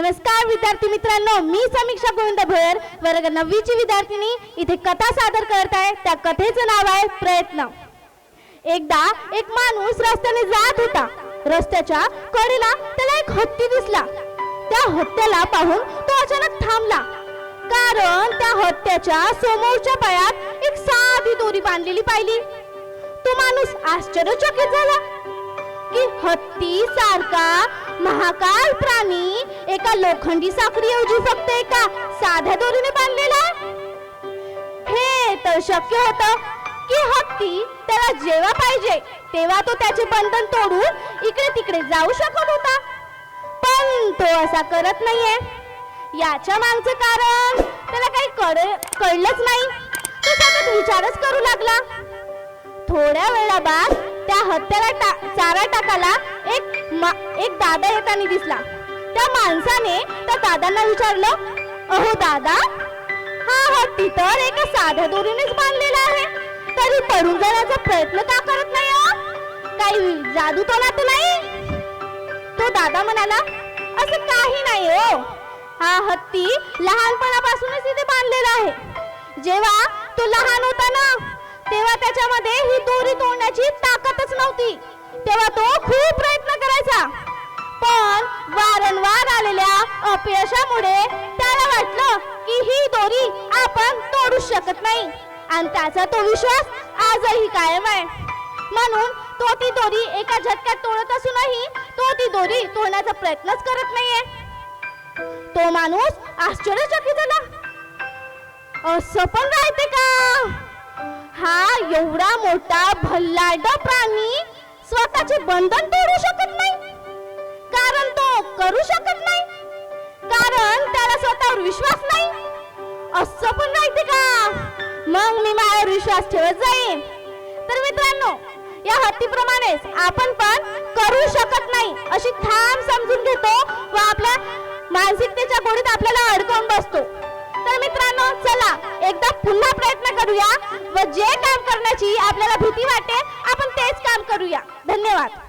नमस्कार विद्यार्थी मित्रांनो मी समीक्षा गोविंद भोयर वर्ग नववीची विद्यार्थिनी इथे कथा सादर करत आहे. त्या कथेचं नाव आहे प्रयत्न. एकदा एक माणूस रस्त्याने जात होता. रस्त्याच्या कडेला त्याला एक हत्ती दिसला. त्या हत्त्याला पाहून तो अचानक थांबला. कारण त्या हत्याच्या समोरच्या पायात एक साधी दोरी बांधलेली पाहिली. तो माणूस आश्चर्यचकित झाला की हत्ती सारखा महाकाय प्राणी एका लोखंडी साखरी ऐवजी फक्त एका साध्या दोरीने बांधलेला हे तर शक्य होत की हत्ती त्याला जेव्हा पाहिजे तेव्हा तो त्याचे बंधन तोडून इकडे तिकडे जाऊ शकत होता. पण तो असा करत नाहीये. याच्या मागचं कारण त्याला काही कळ कळलंच नाही. तो सतत विचारच करू लागला. थोड्या वेळा बाद त्या हत्याला टा- चारा टाकाला एक मा- एक दादा येताना दिसला. त्या माणसाने त्या दादांना विचारलं अहो दादा हा हत्ती तर एका साध्या दोरीनेच बांधलेला आहे. तरी पडून जाण्याचा प्रयत्न का करत नाही हो? काही जादू तोला तर नाही? तो दादा म्हणाला असं काही नाही हो. हा हत्ती लहानपणापासूनच इथे बांधलेला आहे. जेव्हा तो लहान होता ना तेव्हा त्याच्यामध्ये ही दोरी तोडण्याची ताकदच नव्हती. तेव्हा तो खूप प्रयत्न करायचा. पण वारंवार आलेल्या अपयशामुळे त्याला वाटलं की ही दोरी आपण तोडू शकत नाही. आणि त्याचा तो विश्वास आजही कायम आहे. म्हणून तो ती दोरी एका झटक्यात तोडत असूनही तो ती दोरी तोडण्याचा प्रयत्नच करत नाहीये. तो माणूस आश्चर्यचकित झाला. असं पण राहते का? हा एवढा मोठा भल्लाड प्राणी स्वतःचे बंधन तोडू शकत नाही. करू शकत नाही. कारण त्याला स्वतःवर विश्वास नाही. असं पण राहते का? मग मी माझ्यावर विश्वास ठेवत जाईन. तर मित्रांनो या हत्तीप्रमाणेच आपण पण करू शकत नाही. अशी ठाम समजून घेतो व आपल्या मानसिकतेच्या गोडीत आपल्याला अडकवून बसतो. तर मित्रांनो चला एकदा पुन्हा प्रयत्न करूया व जे काम करण्याची आपल्याला भीती वाटते आपण तेच काम करूया. धन्यवाद.